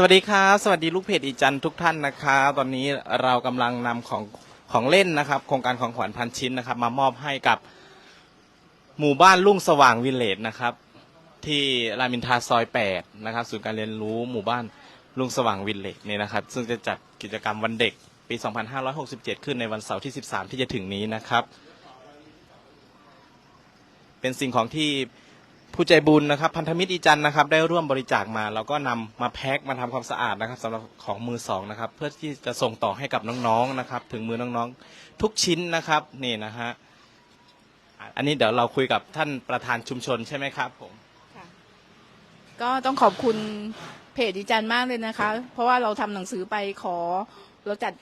สวัสดีครับสวัสดีลูกเพจอีจันทุกท่านนะครับ ตอนนี้เรากำลังนำของของเล่นนะครับ โครงการของขวัญพันชิ้นนะครับ มามอบให้กับหมู่บ้านลุ่งสว่างวิลเลจนะครับ ที่รามอินทราซอย8นะครับศูนย์การเรียนรู้หมู่บ้านลุ่งสว่างวิลเลจเนี่ยนะครับ ซึ่งจะจัดกิจกรรมวันเด็กปี 2567 ขึ้นในวันเสาร์ที่ 13 ที่จะถึงนี้นะครับ เป็นสิ่งของที่ ผู้ใจบุญนะครับ พันธมิตรอีจันนะครับ ได้ร่วมบริจาคมา แล้วก็นำมาแพ็คมาทำความสะอาดนะครับสำหรับของมือสองนะครับ เพื่อที่จะส่งต่อให้กับน้องๆนะครับ ถึงมือน้องๆ ทุกชิ้นนะครับนี่นะฮะอันนี้เดี๋ยวเราคุยกับท่านประธานชุมชนใช่ไหมครับผมก็ต้องขอบคุณเพจดิจันมากเลยนะคะ เพราะว่าเราทำหนังสือไปขอเราจัด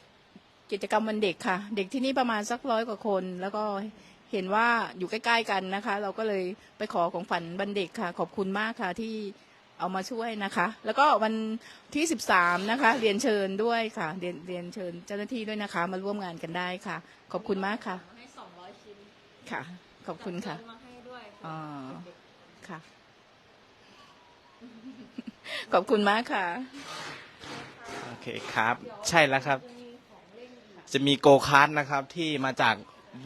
กิจกรรมวันเด็กค่ะ เด็กที่นี่ประมาณสักร้อยกว่าคน แล้วก็ เห็นว่าอยู่ใกล้ๆกันนะคะ เราก็เลยไปขอของฝันวันเด็กค่ะ ขอบคุณมากค่ะที่เอามาช่วยนะคะ แล้วก็วันที่สิบสามนะคะ เรียนเชิญด้วยค่ะ เรียนเรียนเชิญเจ้าหน้าที่ด้วยนะคะ มาร่วมงานกันได้ค่ะ ขอบคุณมากค่ะให้สองร้อยชิ้นค่ะ ขอบคุณค่ะจัดเงินมาให้ด้วยอ๋อค่ะ ขอบคุณมากค่ะ โอเคครับ ใช่แล้วครับ จะมีโกคาร์ดนะครับที่มาจาก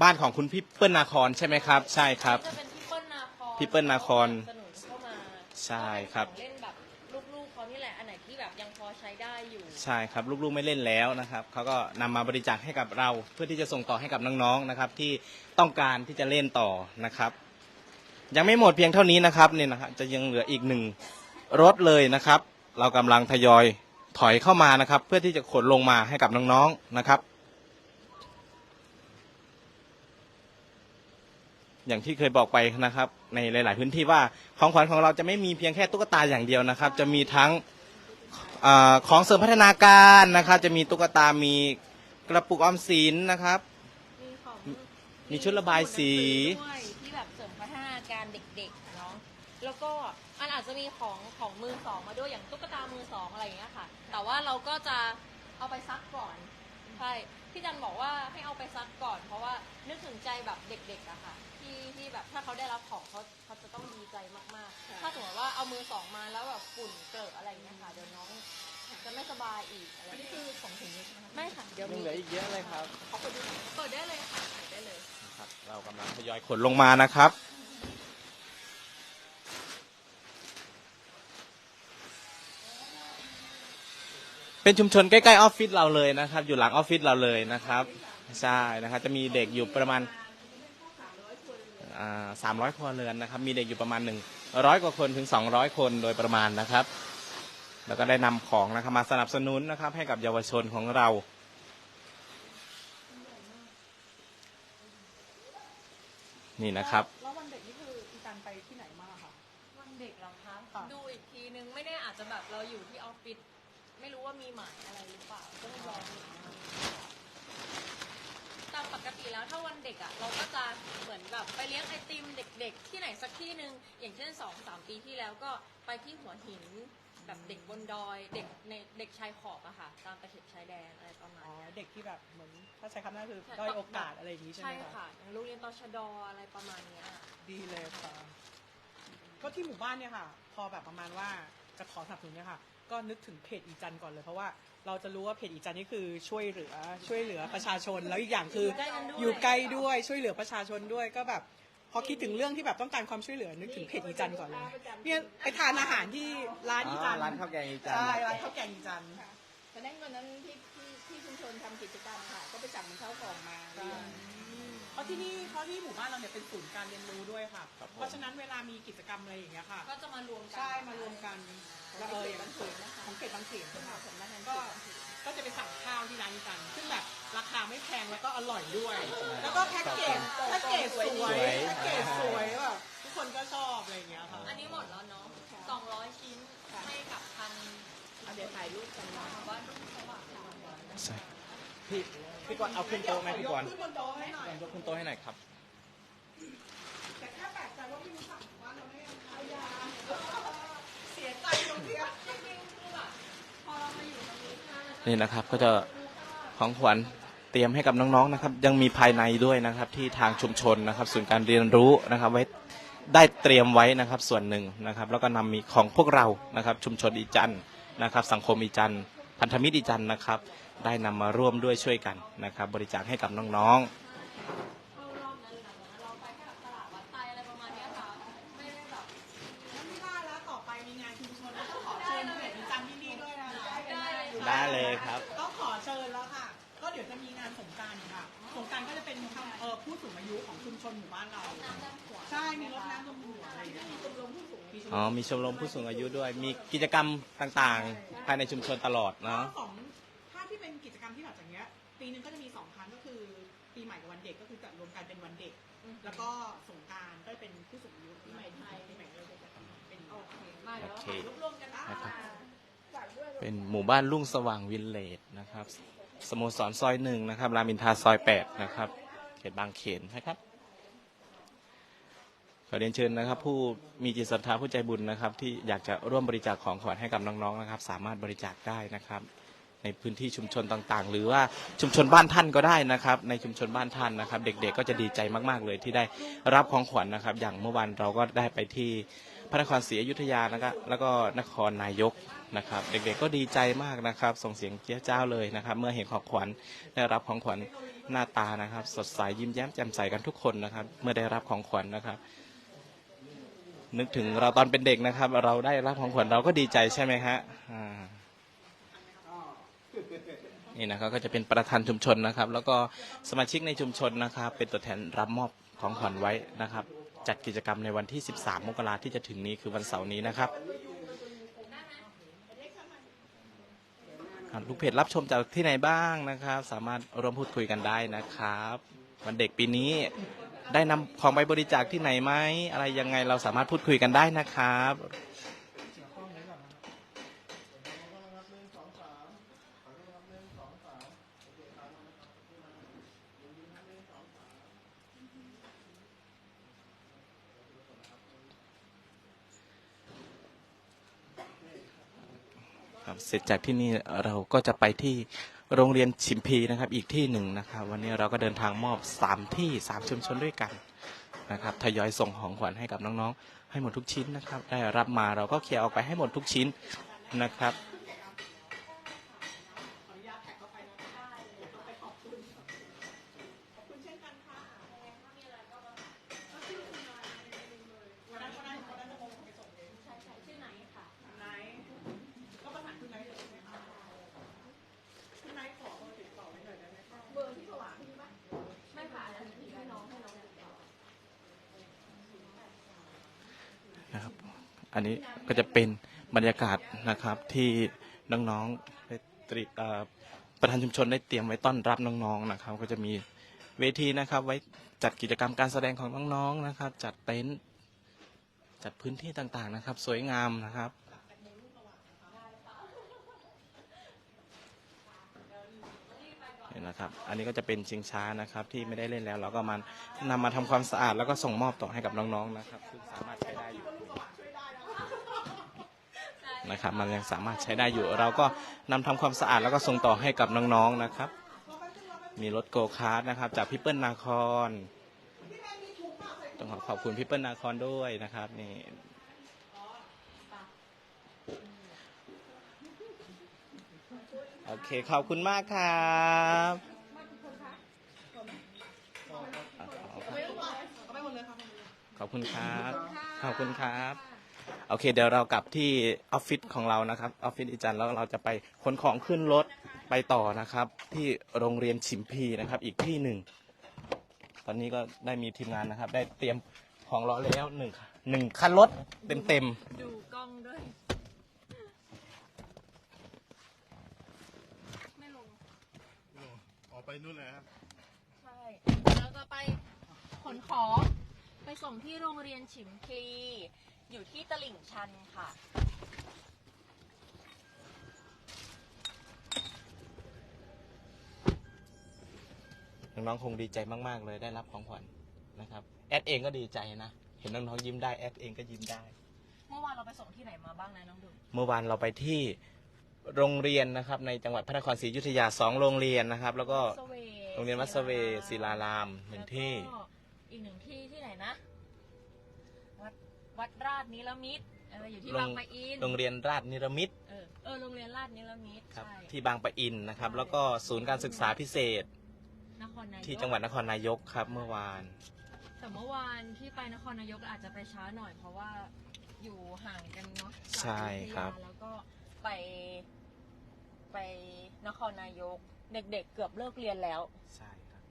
บ้านของคุณพี่เปิ้ลนาครใช่ไหมครับ ใช่ครับ จะเป็นพี่เปิ้ลนาครพี่เปิ้ลนาครสนุนเข้ามาใช่ครับ ของเล่นแบบลูกๆเขานี่แหละอันไหนที่แบบยังพอใช้ได้อยู่ ใช่ครับลูกๆไม่เล่นแล้วนะครับเขาก็นำมาบริจาคให้กับเรา เพื่อที่จะส่งต่อให้กับน้องๆนะครับ ที่ต้องการที่จะเล่นต่อนะครับ ยังไม่หมดเพียงเท่านี้นะครับเนี่ยนะครับจะยังเหลืออีกหนึ่งรถเลยนะครับ เรากำลังทยอยถอยเข้ามานะครับ เพื่อที่จะขนลงมาให้กับน้องๆนะครับ อย่างที่เคยบอกไปนะครับ ในหลาย ๆ พื้นที่ว่าของขวัญของเราจะไม่มีเพียงแค่ตุ๊กตาอย่างเดียวนะครับ จะมีทั้งอของเสริมพัฒนาการนะครับ จะมีตุ๊กตา มีกระปุกออมสินนะครับ มีของมีชุดระบายสีด้วยที่แบบเสริมพัฒนาการเด็กๆเนาะแล้วก็อันอาจจะมีของของมือสองมาด้วยอย่างตุ๊กตามือสองอะไรอย่างเงี้ยค่ะ แต่ว่าเราก็จะเอาไปซักก่อน ใช่พี่จันบอกว่าให้เอาไปซักก่อน เพราะว่านึกถึงใจแบบเด็กๆอะค่ะ ที่ที่แบบถ้าเขาได้รับของเขาเขาจะต้องดีใจมากๆถ้าสมมติว่าเอามือสองมาแล้วแบบฝุ่นเกลอะอะไรอย่างเงี้ยค่ะเดี๋ยวน้องจะไม่สบายอีกอะไรนี่คือของถึงนี้ใช่ไหมคะไม่ค่ะเดี๋ยวยังมีเหลืออีกเยอะเลยครับเขาเปิดดูหน่อยเปิดได้เลยค่ะเปิดได้เลยครับ เรากำลังทยอยขนลงมานะครับ เป็นชุมชนใกล้ๆออฟฟิศเราเลยนะครับ อยู่หลังออฟฟิศเราเลยนะครับใช่นะครับจะมีเด็กอยู่ประมาณสามร้อยครัวเรือนนะครับ มีเด็กอยู่ประมาณหนึ่งร้อยกว่าคนถึงสองร้อยคนโดยประมาณนะครับ แล้วก็ได้นำของนะครับมาสนับสนุนนะครับ ให้กับเยาวชนของเรานี่นะครับแล้ววันเด็กนี่คืออีจันไปที่ไหนมาคะวันเด็กเหรอคะค่ะดูอีกทีนึงไม่แน่อาจจะแบบเราอยู่ที่ออฟฟิศ ไม่รู้ว่ามีหมายอะไรหรือเปล่าต้องรอดูตามปกติแล้วถ้าวันเด็กอะเราก็จะเหมือนแบบไปเลี้ยงไอติมเด็ก ๆ ที่ไหนสักที่หนึ่งอย่างเช่นสองสามปีที่แล้วก็ไปที่หัวหินแบบเด็กบนดอย เด็กในเด็กชายขอบอะค่ะ ตามตะเข็บชายแดนอะไรประมาณอ๋อเนี้ยเด็กที่แบบเหมือนถ้าใช้คำนั้นคือใช่ด้อยโอกาสอะไรอย่างนี้ใช่ไหใช่มคะค่ะอย่างโรงเรียนตชดอะไรประมาณเนี้ยดีเลยค่ะ ก็ที่หมู่บ้านเนี่ยค่ะ พอแบบประมาณว่าจะขอสนับสนุนเนี่ยค่ะ ก็นึกถึงเพจอีจันก่อนเลยเพราะว่าเราจะรู้ว่าเพจอีจันนี่คือช่วยเหลือช่วยเหลือประชาชนแล้วอีกอย่างคือใกล้กันด้วยอยู่ใกล้ด้วยช่วยเหลือประชาชนด้วยก็แบบพอคิดถึงเรื่องที่แบบต้องการความช่วยเหลือนึกถึงเพจอีจันก่อนเลยเนี่ยไปทานอาหารที่ร้านอีจันร้านข้าวแกงอีจันใช่ร้านข้าวแกงอีจันตอนนั้นวันนั้นที่ที่ที่ชุมชนทำกิจกรรมค่ะ ก็ไปสั่งข้าวกล่องมา เรียนเพราะที่นี่เพราะที่หมู่บ้านเราเนี่ยเป็นศูนย์การเรียนรู้ด้วยค่ะ ครับผม เพราะฉะนั้นเวลามีกิจกรรมอะไรอย่างเงี้ยค่ะก็จะมารวมกัน ใช่มารวมกันแล้วเอออย่างนั้นของเขตบางเขนค่ะก็ก็จะไปสั่งข้าวที่ร้านนี้กัน ซึ่งแบบราคาไม่แพงแล้วก็อร่อยด้วย แล้วก็แพ็กเกจแพ็กเกจสวยสวย แพ็กเกจสวยแบบทุกคนก็ชอบอะไรอย่างเงี้ยค่ะ อันนี้หมดแล้วเนาะ200ชิ้นให้กับทางเอาเดี๋ยวถ่ายรูปกันนะบ้านรุ่งสว่าง ใช่ พี่พี่กวนเอาขึ้นโต๊ะไหมพี่กวนขึ้นบนโต๊ะให้หน่อยยกขึ้นโต๊ะให้หน่อยครับ แต่แค่แปลกใจว่าพี่รู้สั่งหมู่บ้านเราไม่ยังขายยาเสียใจตรงที่ว่านี่นะครับ ก็จะของขวัญเตรียมให้กับน้องๆนะครับ ยังมีภายในด้วยนะครับ ที่ทางชุมชนนะครับศูนย์การเรียนรู้นะครับ ไว้ได้เตรียมไว้นะครับส่วนหนึ่งนะครับ แล้วก็นำมีของพวกเรานะครับ ชุมชนอีจันทร์นะครับ สังคมอีจันทร์พันธมิตรอีจันทร์นะครับ ได้นำมาร่วมด้วยช่วยกันนะครับ บริจาคให้กับน้องเข้ารอบนั้นหลังจากนั้นเราไปแค่แบบตลาดวัดไตอะไรประมาณเนี้ยค่ะไม่ได้แบบแล้วไม่ว่าแล้วต่อไปมีงานชุมชนแล้วก็ขอเชิญเพจอีจันที่นี่ด้วยนะคะได้เลยๆได้เลยครับ ก็ขอเชิญแล้วค่ะ ก็เดี๋ยวจะมีงานสงกรารค่ะ สงกรารก็จะเป็นเอ่อผู้สูงอายุของชุมชนหมู่บ้านเรา ใช่ มีรถน้ำดำหัวอะไรอย่างเงี้ยมีชมรมผู้สูงอายุอ๋อ มีชมรมผู้สูงอายุด้วย มีกิจกรรมต่างๆ ภายในชุมชนตลอดก็เนาะ สอง มที่แบบอย่างเงี้ยปีหนึงก็จะมีสองครั้งก็คือ ปีใหม่กับวันเด็กก็คือจัดรวมกันเป็นวันเด็ก แล้วก็สงกรารก็เป็นผู้สูงอายุปีใหม่ไทยปีใหม่เราจะจัดเป็นโอเคมาเดี๋ยวโอเคถ่ายรูปร่วมกันนะนะครับ เป็นหมู่บ้านรุ่งสว่างวิลเลจนะครับ สโมสรซอยหนึ่งนะครับ รามอินทราซอยแปดนะครับ เขตบางเขนนะครับ ขอเรียนเชิญนะครับ ผู้มีจิตศรัทธาผู้ใจบุญนะครับ ที่อยากจะร่วมบริจาคของขวัญให้กับน้องๆนะครับ สามารถบริจาคได้นะครับ ในพื้นที่ชุมชนต่างๆ หรือว่าชุมชนบ้านท่านก็ได้นะครับ ในชุมชนบ้านท่านนะครับ เด็กๆก็จะดีใจมากๆเลยที่ได้รับของขวัญนะครับ อย่างเมื่อวานเราก็ได้ไปที่พระนครศรีอยุธยานะครับแล้วก็นครนายกนะครับ เด็กๆก็ดีใจมากนะครับ ส่งเสียงเจี๊ยเจ้าเลยนะครับ เมื่อเห็นของขวัญได้รับของขวัญหน้าตานะครับ สดใสยิ้มแย้มแจ่มใสกันทุกคนนะครับ เมื่อได้รับของขวัญนะครับ นึกถึงเราตอนเป็นเด็กนะครับ เราได้รับของขวัญเราก็ดีใจใช่ไหมฮะอ่า นี่นะครับก็จะเป็นประธานชุมชนนะครับ แล้วก็สมาชิกในชุมชนนะครับ เป็นตัวแทนรับมอบของขวัญไว้นะครับ จัดกิจกรรมในวันที่ 13 มกราที่จะถึงนี้คือวันเสาร์นี้นะครับลูกเพจรับชมจากที่ไหนบ้างนะครับ สามารถร่วมพูดคุยกันได้นะครับ วันเด็กปีนี้ได้นำของไปบริจาคที่ไหนไหมอะไรยังไงเราสามารถพูดคุยกันได้นะครับ ครับ เสร็จจากที่นี่เราก็จะไปที่โรงเรียนชิมพีนะครับ อีกที่หนึ่งนะครับ วันนี้เราก็เดินทางมอบสามที่สามชุมชนด้วยกันนะครับทยอยส่งของขวัญให้กับน้องๆ ให้หมดทุกชิ้นนะครับ ได้รับมาเราก็เคลียร์ออกไปให้หมดทุกชิ้นนะครับ ชื่อไหนค่ะ ไนท์ก็ประสานคุณไนท์เลยใช่ไหมคะคุณไนท์ขอเบอร์ติดต่อไว้หน่อยได้ไหมคะ เบอร์ที่สว่างพี่ปะไม่ค่ะอันนี้ให้น้องให้น้องติดต่อ นะครับ อันนี้ก็จะเป็นบรรยากาศนะครับที่น้องๆได้ตรีประธานชุมชนได้เตรียมไว้ต้อนรับน้องๆนะครับ ก็จะมีเวทีนะครับไว้จัดกิจกรรมการแสดงของน้องๆนะครับ จัดเต็นท์จัดพื้นที่ต่างๆนะครับ สวยงามนะครับนี่นะครับ อันนี้ก็จะเป็นชิงช้านะครับที่ไม่ได้เล่นแล้วเราก็มานำมาทำความสะอาดแล้วก็ส่งมอบต่อให้กับน้องๆนะครับ ซึ่งสามารถใช้ได้อยู่ นะครับมันยังสามารถใช้ได้อยู่ เราก็นำทำความสะอาดแล้วก็ส่งต่อให้กับน้องๆนะครับ มีรถโกคาร์ดนะครับ จากพี่เปิ้ลนาคอนต้องขอขอบคุณพี่เปิ้ลนาคอนด้วยนะครับนี่โอเคขอบคุณมากครับขอบคุณครับ ขอบคุณครับ โอเค เดี๋ยวเรากลับที่ออฟฟิศของเรานะครับออฟฟิศอีจันทร์แล้วเราจะไปขนของขึ้นรถไปต่อนะครับ ที่โรงเรียนฉิมพีนะครับ อีกที่หนึ่งตอนนี้ก็ได้มีทีมงานนะครับ ได้เตรียมของรอแล้วหนึ่งหนึ่งคันรถเต็มเต็มดูกล้องด้วยไม่ลงออกไปนู่นเลยครับใช่เราจะไปขนของไปส่งที่โรงเรียนฉิมพลี อยู่ที่ตลิ่งชันค่ะๆน้องๆคงดีใจมาก ๆ เลยได้รับของขวัญนะครับ แอดเองก็ดีใจนะ เห็นน้องๆยิ้มได้แอดเองก็ยิ้มได้ เมื่อวานเราไปส่งที่ไหนมาบ้างนะน้องดูเมื่อวานเราไปที่โรงเรียนนะครับ ในจังหวัดพระนครศรีอยุธยาสองโรงเรียนนะครับ แล้วก็สเวโรงเรียนวัดเสเวศิลารามหนึ่งที่แล้วก็อีกหนึ่งที่ที่ไหนนะ วัดวัดราชนิรมิตรเอออยู่ที่โรงบางปะอินโรงเรียนราชนิรมิตรเออเออโรงเรียนราชนิรมิตรครับใช่ ที่บางปะอินนะครับแล้วก็ศูนย์การศึกษาพิเศษนครนายกที่จังหวัดนครนายกครับเมื่อวาน แต่เมื่อวานที่ไปนครนายกอาจจะไปช้าหน่อยเพราะว่าอยู่ห่างกันเนาะจากใช่ครับ อยุธยาแล้วก็ไป ไปนครนายก เด็กๆเกือบเลิกเรียนแล้ว ใช่ครับ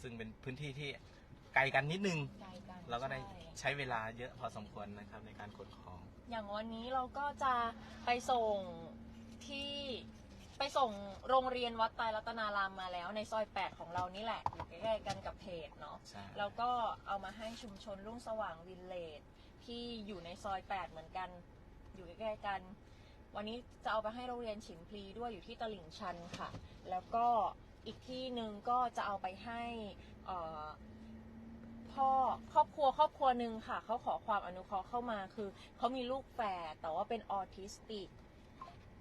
ซึ่งเป็นพื้นที่ที่ ไกลกันนิดนึง ไกลกันเราก็ได้ใช่ใช้เวลาเยอะพอสมควรนะครับในการขนของ อย่างวันนี้เราก็จะไปส่งที่ไปส่งโรงเรียนวัดไตรรัตนารามมาแล้วในซอย 8 ของเรานี่แหละอยู่ใกล้ๆกันกับเพจเนาะ ใช่ แล้วก็เอามาให้ชุมชนรุ่งสว่างวิลเลจที่อยู่ในซอย 8 เหมือนกัน อยู่ใกล้ๆกัน วันนี้จะเอาไปให้โรงเรียนฉิมพลีด้วยอยู่ที่ตลิ่งชันค่ะ แล้วก็อีกที่หนึ่งก็จะเอาไปให้เอ่อ พ่อครอบครัวครอบครัวหนึ่งค่ะ เขาขอความอนุเคราะห์เข้ามาคือเขามีลูกแฝดแต่ว่าเป็นออทิสติก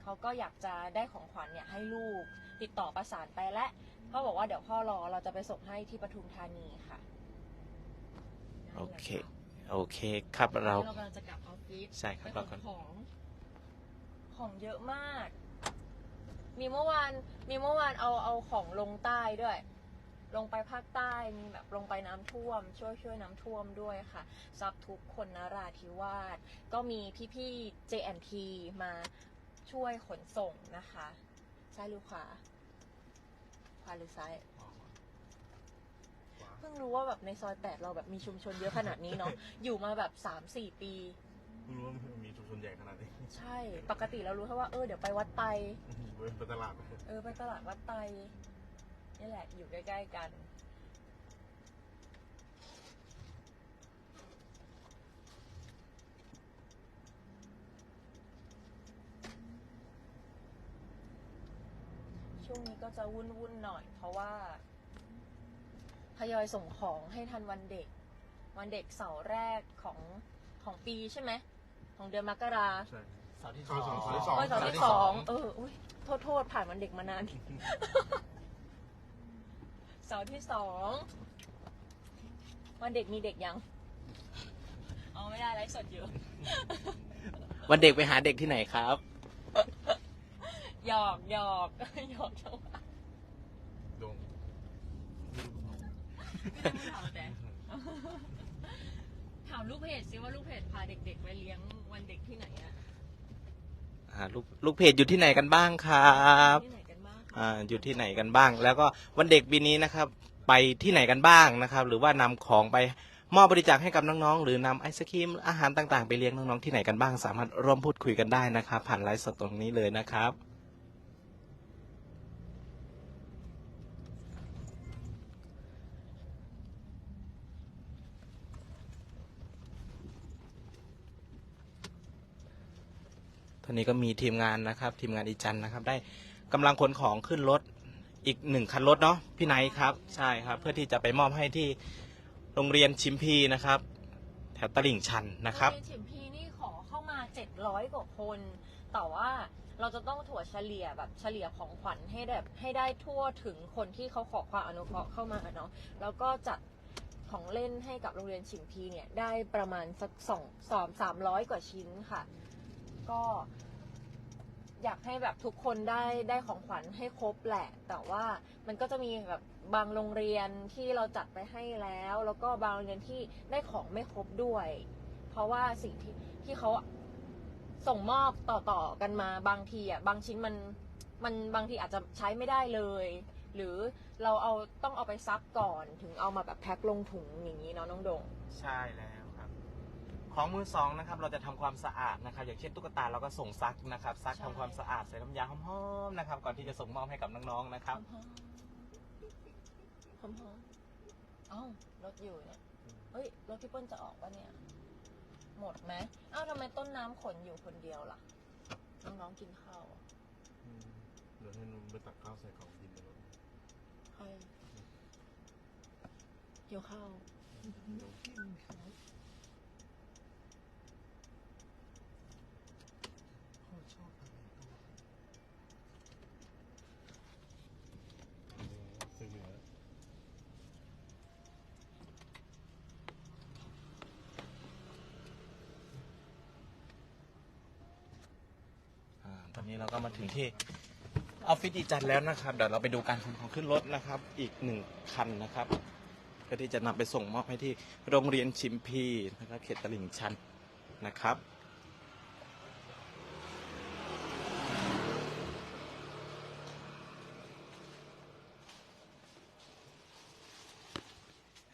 เขาก็อยากจะได้ของขวัญเนี่ยให้ลูกติดต่อประสานไปและพ่อบอกว่าเดี๋ยวพ่อรอเราจะไปส่งให้ที่ปทุมธานีค่ะโอเค โอเคครับเราเรากำลังจะกลับออฟฟิศใช่ครับไปเราขก็นของของเยอะมาก มีเมื่อวานมีเมื่อวานเอาเอาของลงใต้ด้วย ลงไปภาคใต้มีแบบลงไปน้ำท่วม ช่วยช่วยน้ำท่วมด้วยค่ะซับทุกคนนราธิวาสก็มีพี่ๆ JNT มาช่วยขนส่งนะคะซ้ายหรือขวาขวาหรือซ้ายเพิ่งรู้ว่าแบบในซอยแปดเราแบบมีชุมชนเยอะขนาดนี้เนาะ อยู่มาแบบสามสี่ปีเพิ่งรู้ว่ามีชุมชนใหญ่ขนาดนี้ ใช่ ปกติเรารู้แค่ว่าเออเดี๋ยวไปวัดไต ไปตลาด เออไปตลาดวัดไต นี่แหละอยู่ใกล้ ๆ กัน ช่วงนี้ก็จะวุ่นวุ่นๆหน่อย เพราะว่าทยอยส่งของให้ทันวันเด็ก วันเด็กเสาร์แรกของของปีใช่ไหม ของเดือนมกราใช่ เสาร์ที่เสาร์สอง เสาร์ที่สองโอ้ยเสาร์ที่สอง เออ อุ้ยโทษโทษผ่านวันเด็กมานานเสาร์ที่สองวันเด็กมีเด็กยังอ๋อไม่ได้ไลฟ์สดอยู่ วันเด็กไปหาเด็กที่ไหนครับ หยอกหยอกหยอกจังหวะดงไม่ถามแต่ถามลูกเพจซิว่าลูกเพจพาเด็กๆไปเลี้ยงวันเด็กที่ไหนอะอ่าลูกลูกเพจอยู่ที่ไหนกันบ้างครับ ที่ไหนกันบ้าง อ่าอยู่ที่ไหนกันบ้าง แล้วก็วันเด็กปีนี้นะครับ ไปที่ไหนกันบ้างนะครับ หรือว่านำของไปมอบบริจาคให้กับน้องๆ หรือนำไอศครีมอาหารต่างๆ ไปเลี้ยงน้องๆที่ไหนกันบ้าง สามารถร่วมพูดคุยกันได้นะครับ ผ่านไลฟ์สดตรงนี้เลยนะครับ ตอนนี้ก็มีทีมงานนะครับ ทีมงานอีจันนะครับ ได้ กำลังขนของขึ้นรถอีกหนึ่งคันรถเนาะพี่ไนท์ครับใช่ครับ เพื่อที่จะไปมอบให้ที่โรงเรียนชิมพีนะครับ แถวตลิ่งชันนะครับ โงเยนฉิมพีนี่ขอเข้ามา 700 กว่าคน แต่ว่าเราจะต้องถั่วเฉลี่ยแบบเฉลี่ยของขวัญให้แบบให้ได้ทั่วถึงคนที่เขาขอความอนุเคราะห์เข้ามาเนาะ แล้วก็จัดของเล่นให้กับโรงเรียนฉิมพีเนี่ยได้ประมาณสักสองสามสามร้อยกว่าชิ้นค่ะ ก็ อยากให้แบบทุกคนได้ได้ของขวัญให้ครบแหละ แต่ว่ามันก็จะมีแบบบางโรงเรียนที่เราจัดไปให้แล้ว แล้วก็บางโรงเรียนที่ได้ของไม่ครบด้วย เพราะว่าสิ่งที่ที่เขาส่งมอบต่อๆกันมาบางทีอะบางชิ้นมันมันบางทีอาจจะใช้ไม่ได้เลย หรือเราเอาต้องเอาไปซักก่อนถึงเอามาแบบแพ็คลงถุงอย่างนี้เนาะน้องดง ใช่แล้ว ของมือสองนะครับเราจะทำความสะอาดนะครับ อย่างเช่นตุ๊กตาเราก็ส่งซักนะครับซักใช่ ทำความสะอาดใส่น้ำยาหอมๆนะครับก่อนที่จะส่งมอบให้กับน้องๆนะครับพร้อมๆพร้อมๆเอ้ารถอยู่เนี่ย เฮ้ย รถพี่เปิ้ลจะออกปะเนี่ย หมดไหมเอ้าทำไมต้นน้ำขนอยู่คนเดียวล่ะ น้องๆกินข้าวอะเดี๋ยวให้นุ่มไปตักข้าวใส่กล่องกินไปเลยใครเกี่ยวข้าว ชอบซื้อเหนือ ตอนนี้เราก็มาถึงที่ออฟฟิศอีจันแล้วนะครับเดี๋ยวเราไปดูการขนของขึ้นรถนะครับ อีกหนึ่งคันนะครับเพื่อที่จะนำไปส่งมอบให้ที่โรงเรียนชิมพีนะครับเขตตลิ่งชันนะครับ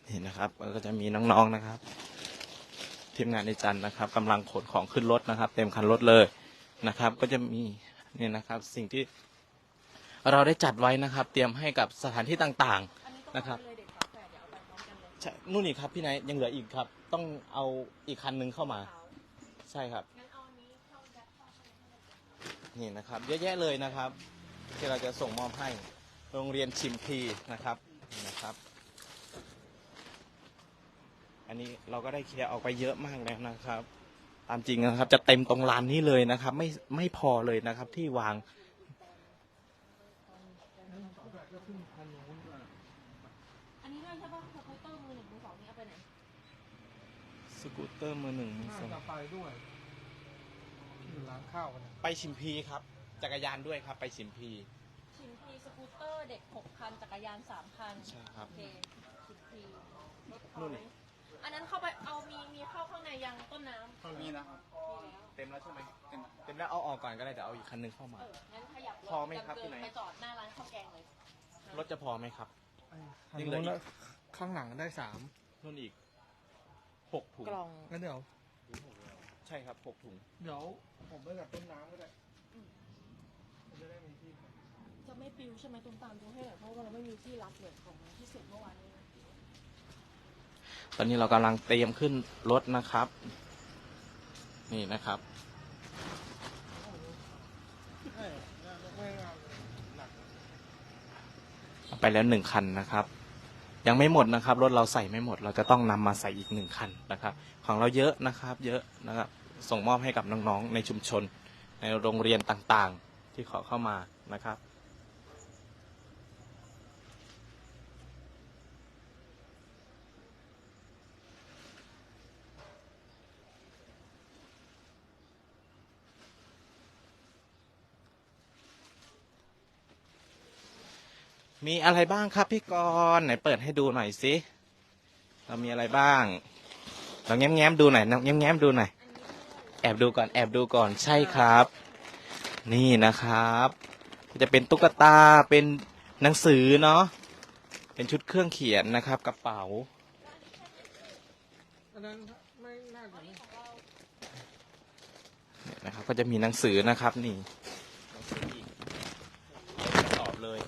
นี่นะครับก็จะมีน้องๆนะครับ ทีมงานในจันนะครับกำลังขนของขึ้นรถนะครับ เต็มคันรถเลย นะครับ ก็จะมีเนี่ยนะครับสิ่งที่เราได้จัดไว้นะครับ เตรียมให้กับสถานที่ต่างอันะครับใช่นู่นนี่ครับพี่นท์ยังเหลืออีกครับ ต้องเอาอีกคันหนึ่งเข้ามา ใช่ครับนี่นะครับ เยอะแยะเลยนะครับ ที่เราจะส่งมอบให้โรงเรียนชิมพีนะครับนะครับ อันนี้เราก็ได้เคลียร์ออกไปเยอะมากแล้วนะครับ ตามจริงนะครับ จะเต็มตรงลานนี้เลยนะครับ ไม่ไม่พอเลยนะครับ ที่วาง อันนี้ด้วยใช่ป่ะสกูตเตอร์มือหนึ่งมือสองนี่เอาไปไหน สกูตเตอร์มือหนึ่งมือสน่าองจะไปด้วยอยู่ร้านข้าวกันนะไปชิมพีครับ จักรยานด้วยครับ ไปชิมพีชิมพีสกูตเตอร์เด็กหกคัน จักรยานสามคัน ใช่ครับ โอเคชิมพีรถนู่เขานนี่ อันนั้นเข้าไปเอามีมีเข้าข้างในยังต้นน้ำมีนะครับ มีแล้วเต็มแล้วใช่ไหมเต็มเต็มแล้วเอาออกก่อนก็ได้เดี๋ยวเอาอีกคันหนึงเข้ามา เอองั้นขยับพอไหมครับเดิพี่ไหน ไปจอดหน้าร้านข้าวแกงเลยรถจะพอไหมครับทางนู้นนะข้างหลังได้สามนู่นอีกหกถุงกล่องงั้นเดี๋ยว ใช่ครับหกถุง เดี๋ยว ผมไปกับต้นน้ำก็ได้มันจะได้มีที่ จะไม่ปิวใช่ไหมตุ้มตามดูให้หน่อยเพราะว่าเราไม่มีที่รับเลยของที่เสร็จเมื่อวานนี้นะ ตอนนี้เรากำลังเตรียมขึ้นรถนะครับ นี่นะครับไปแล้วหนึ่งคันนะครับ ยังไม่หมดนะครับ รถเราใส่ไม่หมด เราจะต้องนำมาใส่อีกหนึ่งคันนะครับ ของเราเยอะนะครับ เยอะนะครับ ส่งมอบให้กับน้องๆในชุมชน ในโรงเรียนต่างๆ ที่ขอเข้ามานะครับ มีอะไรบ้างครับพี่กรณ์ไหนเปิดให้ดูหน่อยสิเรามีอะไรบ้างเราแง้มๆดูหน่อยแง้มๆดูหน่อยแอบดูก่อนแอบดูก่อนใช่ครับ นี่นะครับ จะเป็นตุ๊กตาเป็นหนังสือเนาะเป็นชุดเครื่องเขียนนะครับกระเป๋าอันนั้นไม่น่าจะไม่เนี่ยนะครับ ก็จะมีหนังสือนะครับนี่หนังสืออีกเต็มกระสอบเลย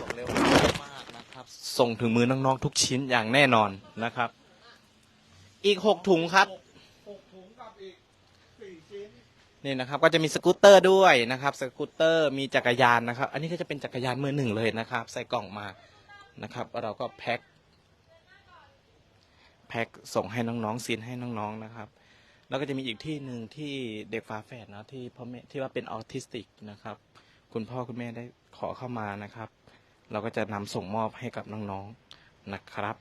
ส่งเร็วมากนะครับ ส่งถึงมือน้องๆทุกชิ้นอย่างแน่นอนนะครับ อีกหกถุงครับหกถุงกับอีกสี่ชิ้นนี่นะครับ ก็จะมีสกูตเตอร์ด้วยนะครับ สกูตเตอร์มีจักรยานนะครับ อันนี้ก็จะเป็นจักรยานมือหนึ่งเลยนะครับ ใส่กล่องมานะครับ เราก็แพ็คแพ็คส่งให้น้องๆซีนให้น้องๆนะครับแล้วก็จะมีอีกที่หนึ่งที่เด็กฝาแฝดนะที่พ่อแม่ที่ว่าเป็นออทิสติกนะครับ คุณพ่อคุณแม่ได้ขอเข้ามานะครับ เราก็จะนำส่งมอบให้กับน้องๆนะครับ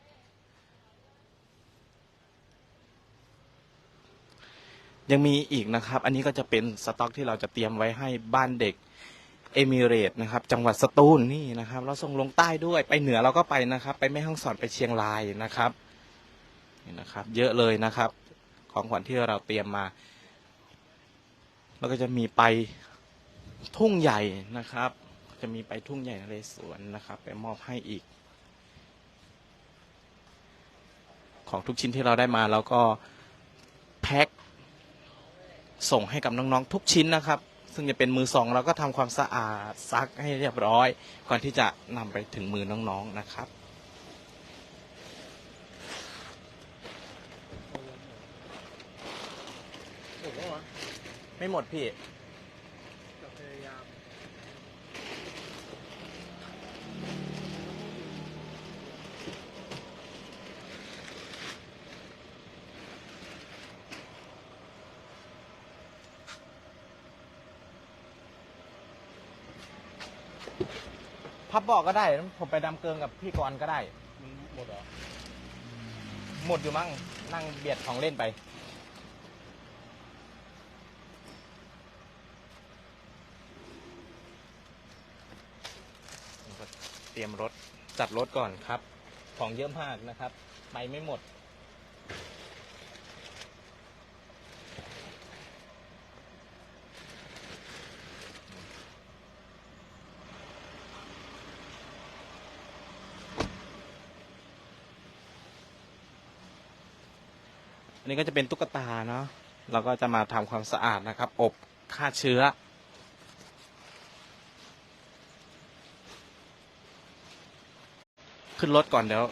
ยังมีอีกนะครับ อันนี้ก็จะเป็นสต็อกที่เราจะเตรียมไว้ให้บ้านเด็กเอมิเรตนะครับ จังหวัดสตูลนี่นะครับ เราส่งลงใต้ด้วยไปเหนือเราก็ไปนะครับ ไปแม่ฮ่องสอนไปเชียงรายนะครับนี่นะครับ เยอะเลยนะครับ ของขวัญที่เราเตรียมมา แล้วก็จะมีไปทุ่งใหญ่นะครับ จะมีไปทุ่งใหญ่นเรศวรนะครับ ไปมอบให้อีก ของทุกชิ้นที่เราได้มาเราก็แพ็คส่งให้กับน้องๆทุกชิ้นนะครับ ซึ่งจะเป็นมือสองเราก็ทำความสะอาดซักให้เรียบร้อย ก่อนที่จะนำไปถึงมือน้องๆนะครับไม่หมดพี่ จะพยายาม พับบอกก็ได้ผมไปดำเกิงกับพี่กรณ์ก็ได้มันหมดเหรอหมดอยู่มั้งนั่งเบียดของเล่นไป เตรียมรถจัดรถก่อนครับ ของเยอะมากนะครับ ไปไม่หมด อันนี้ก็จะเป็นตุ๊กตาเนาะเราก็จะมาทำความสะอาดนะครับ อบฆ่าเชื้อ ขึ้นรถก่อนเดี๋ยว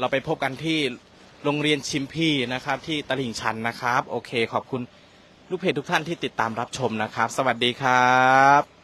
เราไปพบกันที่โรงเรียนชิมพีนะครับ ที่ตลิ่งชันนะครับ โอเค ขอบคุณลูกเพจทุกท่านที่ติดตามรับชมนะครับ สวัสดีครับ